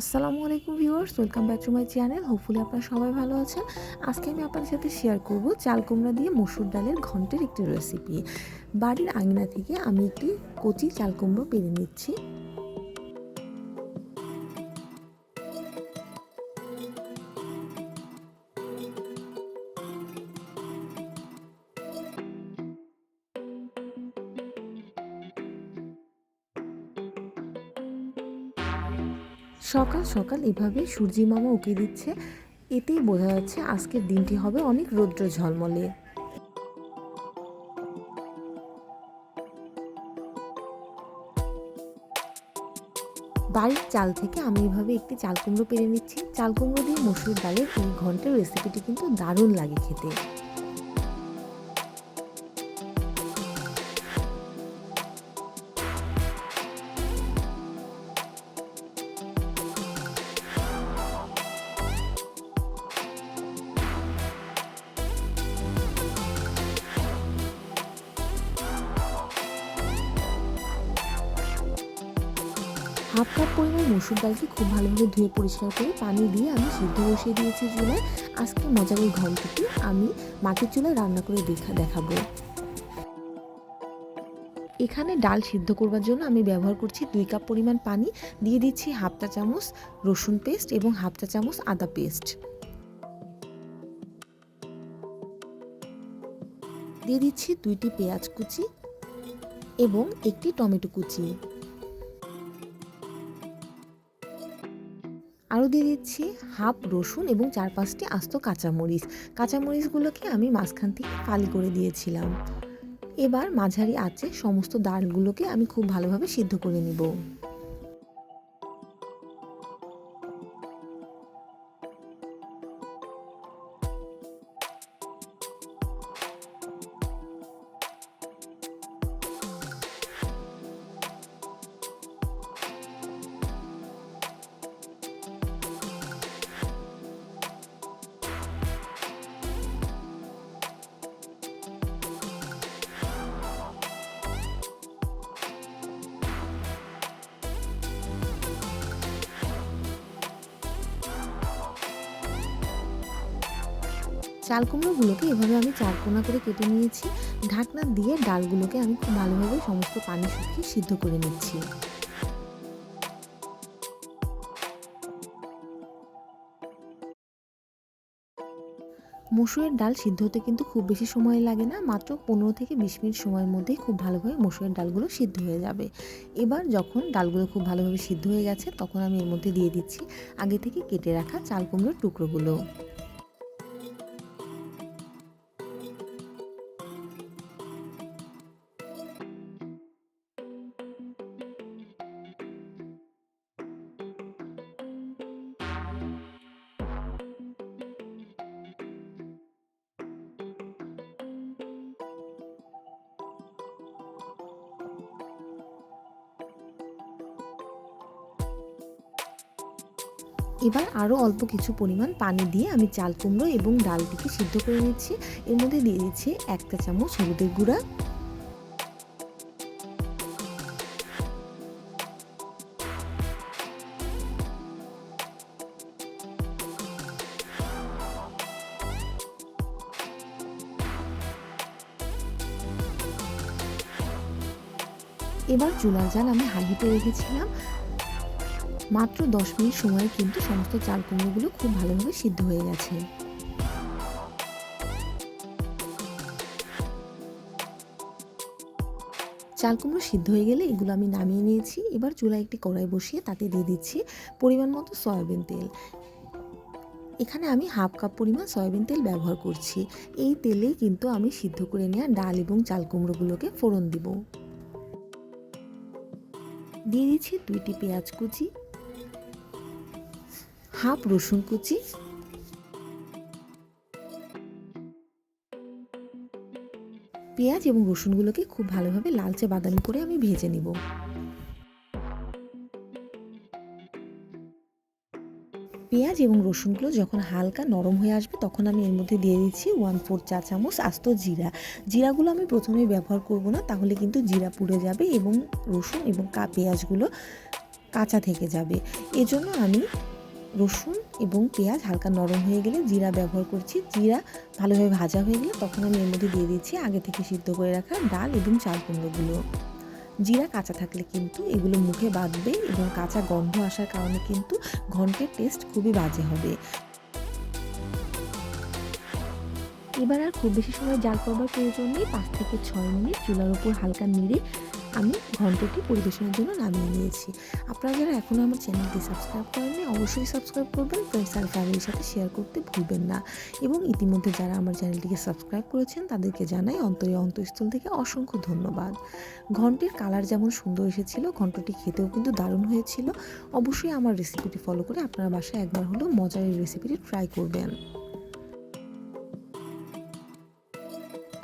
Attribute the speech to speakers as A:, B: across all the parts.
A: আসসালামু আলাইকুম viewers, welcome back to my channel. Hopefully আপনারা সবাই ভালো আছেন। আজকে আমি আপনাদের সাথে শেয়ার করব চাল কুমড়া দিয়ে মসুর ডালের ঘন্টের একটি রেসিপি বাড়ির আঙিনা থেকে আমি একটি কচি চাল কুমড়ো পেরে নিচ্ছি। সকাল সকাল এভাবে সূর্যি মামা উঁকি দিচ্ছে, এতেই বোঝা যাচ্ছে আজকের দিনটি হবে অনেক রৌদ্র ঝলমলে। বাড়ির চাল থেকে আমি এভাবে একটি চাল কুমড়ো পেরে নিচ্ছি। চাল কুমড়ো দিয়ে মসুর ডালের এই ঘন্টের রেসিপিটি কিন্তু দারুণ লাগে খেতে। হাফ কাপ পরিমাণ মসুর ডালকে খুব ভালোভাবে ধুয়ে পরিষ্কার করে পানি দিয়ে আমি সিদ্ধ বসিয়ে দিয়েছি চুলায় আজকে মজার এই ঘন্টটি আমি মাটির চুলায় রান্না করে দেখা দেখাবো। এখানে ডাল সিদ্ধ করবার জন্য আমি ব্যবহার করছি দুই কাপ পরিমাণ পানি, দিয়ে দিচ্ছি হাফ চা চামচ রসুন পেস্ট এবং হাফ চা চামচ আদা পেস্ট। দিয়ে দিচ্ছি দুইটি পেঁয়াজ কুচি এবং একটি টমেটো কুচি। আরও দিয়ে দিচ্ছি হাফ রসুন এবং চার পাঁচটি আস্ত কাঁচামরিচ। কাঁচামরিচগুলোকে আমি মাঝখান থেকে ফালি করে দিয়েছিলাম। এবার মাঝারি আছে সমস্ত ডালগুলোকে আমি খুব ভালোভাবে সিদ্ধ করে নিব। চাল কুমড়োগুলোকে এভাবে আমি চার কোনা করে কেটে নিয়েছি। ঢাকনা দিয়ে ডালগুলোকে আমি খুব ভালোভাবে সমস্ত পানি শুকিয়ে সিদ্ধ করে নিচ্ছি। মসুরের ডাল সিদ্ধ হতে কিন্তু খুব বেশি সময় লাগে না, মাত্র পনেরো থেকে বিশ মিনিট সময়ের মধ্যেই খুব ভালোভাবে মসুরের ডালগুলো সিদ্ধ হয়ে যাবে। এবার যখন ডালগুলো খুব ভালোভাবে সিদ্ধ হয়ে গেছে, তখন আমি এর মধ্যে দিয়ে দিচ্ছি আগে থেকে কেটে রাখা চাল কুমড়োর টুকরোগুলো। এবার আরও অল্প কিছু পরিমাণ পানি দিয়ে আমি চাল কুমড়ো এবং ডালটিকে সিদ্ধ করে নিচ্ছি। এর মধ্যে দিয়ে দিচ্ছি একটা চামচ হলুদের গুঁড়া। এবার চুলার জাল আমি হিটে রেখেছিলাম। মাত্র দশ মিনিট সময়ে কিন্তু সমস্ত চাল কুমড়োগুলো খুব ভালোভাবে সিদ্ধ হয়ে গেছে। চাল কুমড়ো সিদ্ধ হয়ে গেলে এগুলো আমি নামিয়ে নিয়েছি। এবার চুলায় একটি কড়াই বসিয়ে তাতে দিয়ে দিচ্ছি পরিমাণ মতো সয়াবিন তেল। এখানে আমি হাফ কাপ পরিমাণ সয়াবিন তেল ব্যবহার করছি। এই তেলেই কিন্তু আমি সিদ্ধ করে নেওয়া ডাল এবং চাল কুমড়োগুলোকে ফোড়ন দিব। দিয়ে দিচ্ছি দুইটি পেঁয়াজ কুচি হাফ রসুন কুচি। পেঁয়াজ এবং রসুনগুলোকে খুব ভালোভাবে লালচে বাদামি করে আমি ভেজে নিব। পেঁয়াজ এবং রসুনগুলো যখন হালকা নরম হয়ে আসবে তখন আমি এর মধ্যে দিয়ে দিচ্ছি ওয়ান ফোর চা চামচ আস্ত জিরা। জিরাগুলো আমি প্রথমে ব্যবহার করব না, তাহলে কিন্তু জিরা পুড়ে যাবে এবং রসুন এবং কা, পেঁয়াজগুলো কাঁচা থেকে যাবে। এজন্য আমি রসুন এবং পেঁয়াজ হালকা নরম হয়ে গেলে জিরা ব্যবহার করছি। জিরা ভালোভাবে ভাজা হয়ে গেলে তখন আমি এর মধ্যে দিয়ে দিচ্ছি আগে থেকে সিদ্ধ করে রাখা ডাল এবং চাল কুমড়োগুলো। জিরা কাঁচা থাকলে কিন্তু এগুলো মুখে বাঁধবে এবং কাঁচা গন্ধ আসার কারণে কিন্তু ঘন্টের টেস্ট খুবই বাজে হবে। এবার আর খুব বেশি সময় জাল করবার প্রয়োজন নেই। পাঁচ থেকে ছয় মিনিট চুলার উপর হালকা নেড়ে আমি ঘন্টটি পরিবেশনের জন্য নামিয়ে নিয়েছি। আপনারা যারা এখনও আমার চ্যানেলটি সাবস্ক্রাইব করেননি, অবশ্যই সাবস্ক্রাইব করবেন ফ্রেন্ডস আর ফ্যামিলির সাথে শেয়ার করতে ভুলবেন না। এবং ইতিমধ্যে যারা আমার চ্যানেলটিকে সাবস্ক্রাইব করেছেন, তাদেরকে জানাই অন্তরে অন্তঃস্থল থেকে অসংখ্য ধন্যবাদ। ঘন্টের কালার যেমন সুন্দর এসেছিল, ঘন্টটি খেতেও কিন্তু দারুণ হয়েছিল। অবশ্যই আমার রেসিপিটি ফলো করে আপনারা বাসায় একবার হলেও মজার এই রেসিপিটি ট্রাই করবেন।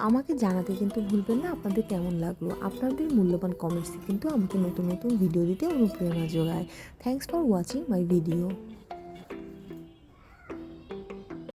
A: আমাকে জানাতে কিন্তু ভুলবেন না, আপনাদের কেমন লাগল? আপনাদের মূল্যবান কমেন্টসে কিন্তু আমাকে নতুন নতুন ভিডিও দিতে অনুপ্রেরণা যোগায়। Thanks for watching my video